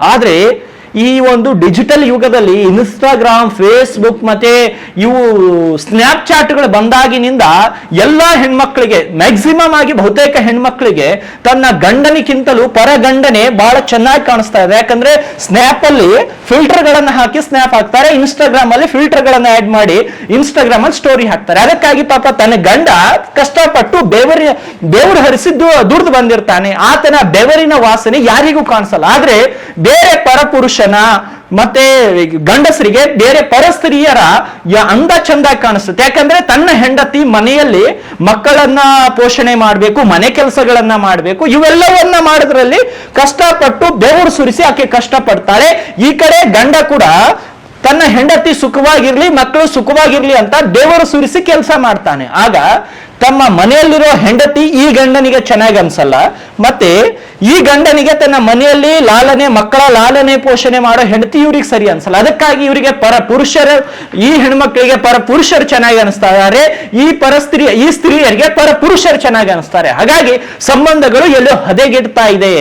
ಆದ್ರೆ ಈ ಒಂದು ಡಿಜಿಟಲ್ ಯುಗದಲ್ಲಿ ಇನ್ಸ್ಟಾಗ್ರಾಮ್ ಫೇಸ್ಬುಕ್ ಮತ್ತೆ ಇವು ಸ್ನ್ಯಾಪ್ ಚಾಟ್ಗಳು ಬಂದಾಗಿನಿಂದ ಎಲ್ಲ ಹೆಣ್ಮಕ್ಳಿಗೆ ಮ್ಯಾಕ್ಸಿಮಮ್ ಆಗಿ ಬಹುತೇಕ ಹೆಣ್ಮಕ್ಳಿಗೆ ತನ್ನ ಗಂಡನಿಗಿಂತಲೂ ಪರ ಗಂಡನೆ ಬಹಳ ಚೆನ್ನಾಗಿ ಕಾಣಿಸ್ತಾ ಇದೆ. ಯಾಕಂದ್ರೆ ಸ್ನ್ಯಾಪ್ ಅಲ್ಲಿ ಫಿಲ್ಟರ್ ಗಳನ್ನ ಹಾಕಿ ಸ್ನ್ಯಾಪ್ ಹಾಕ್ತಾರೆ ಇನ್ಸ್ಟಾಗ್ರಾಮ್ ಅಲ್ಲಿ ಫಿಲ್ಟರ್ ಗಳನ್ನ ಆಡ್ ಮಾಡಿ ಇನ್ಸ್ಟಾಗ್ರಾಮ್ ಅಲ್ಲಿ ಸ್ಟೋರಿ ಹಾಕ್ತಾರೆ. ಅದಕ್ಕಾಗಿ ಪಾಪ ತನ್ನ ಗಂಡ ಕಷ್ಟಪಟ್ಟು ಬೆವರಿ, ಬೆವರು ಹರಿಸಿದ್ದು, ದುಡ್ದು ಬಂದಿರ್ತಾನೆ. ಆತನ ಬೆವರಿನ ವಾಸನೆ ಯಾರಿಗೂ ಕಾಣಿಸಲ್ಲ. ಆದ್ರೆ ಬೇರೆ ಪರಪುರುಷನ ಮತ್ತೆ ಗಂಡಸರಿಗೆ ಬೇರೆ ಪರಸ್ತ್ರೀಯರ ಅಂದ ಚಂದ ಕಾಣಿಸುತ್ತೆ. ಯಾಕಂದ್ರೆ ತನ್ನ ಹೆಂಡತಿ ಮನೆಯಲ್ಲಿ ಮಕ್ಕಳನ್ನ ಪೋಷಣೆ ಮಾಡಬೇಕು, ಮನೆ ಕೆಲಸಗಳನ್ನ ಮಾಡಬೇಕು, ಇವೆಲ್ಲವನ್ನ ಮಾಡೋದ್ರಲ್ಲಿ ಕಷ್ಟಪಟ್ಟು ಬೆವರು ಸುರಿಸಿ ಆಕೆ ಕಷ್ಟಪಡ್ತಾಳೆ. ಈ ಕಡೆ ಗಂಡ ಕೂಡ ತನ್ನ ಹೆಂಡತಿ ಸುಖವಾಗಿರ್ಲಿ, ಮಕ್ಕಳು ಸುಖವಾಗಿರ್ಲಿ ಅಂತ ದೇವರು ಸುರಿಸಿ ಕೆಲಸ ಮಾಡ್ತಾನೆ. ಆಗ ತಮ್ಮ ಮನೆಯಲ್ಲಿರೋ ಹೆಂಡತಿ ಈ ಗಂಡನಿಗೆ ಚೆನ್ನಾಗಿ ಅನ್ಸಲ್ಲ. ಮತ್ತೆ ಈ ಗಂಡನಿಗೆ ತನ್ನ ಮನೆಯಲ್ಲಿ ಲಾಲನೆ, ಮಕ್ಕಳ ಲಾಲನೆ ಪೋಷಣೆ ಮಾಡೋ ಹೆಂಡತಿ ಇವ್ರಿಗೆ ಸರಿ ಅನ್ಸಲ್ಲ. ಅದಕ್ಕಾಗಿ ಇವರಿಗೆ ಪರ ಪುರುಷರು, ಈ ಹೆಣ್ಮಕ್ಳಿಗೆ ಪರ ಪುರುಷರು ಚೆನ್ನಾಗಿ ಅನಿಸ್ತಾ ಇದ್ದಾರೆ ಈ ಪರ ಸ್ತ್ರೀ, ಈ ಸ್ತ್ರೀಯರಿಗೆ ಪರ ಪುರುಷರು ಚೆನ್ನಾಗಿ ಅನಿಸ್ತಾರೆ. ಹಾಗಾಗಿ ಸಂಬಂಧಗಳು ಎಲ್ಲೋ ಹದೆಗೆಡ್ತಾ ಇದೆ.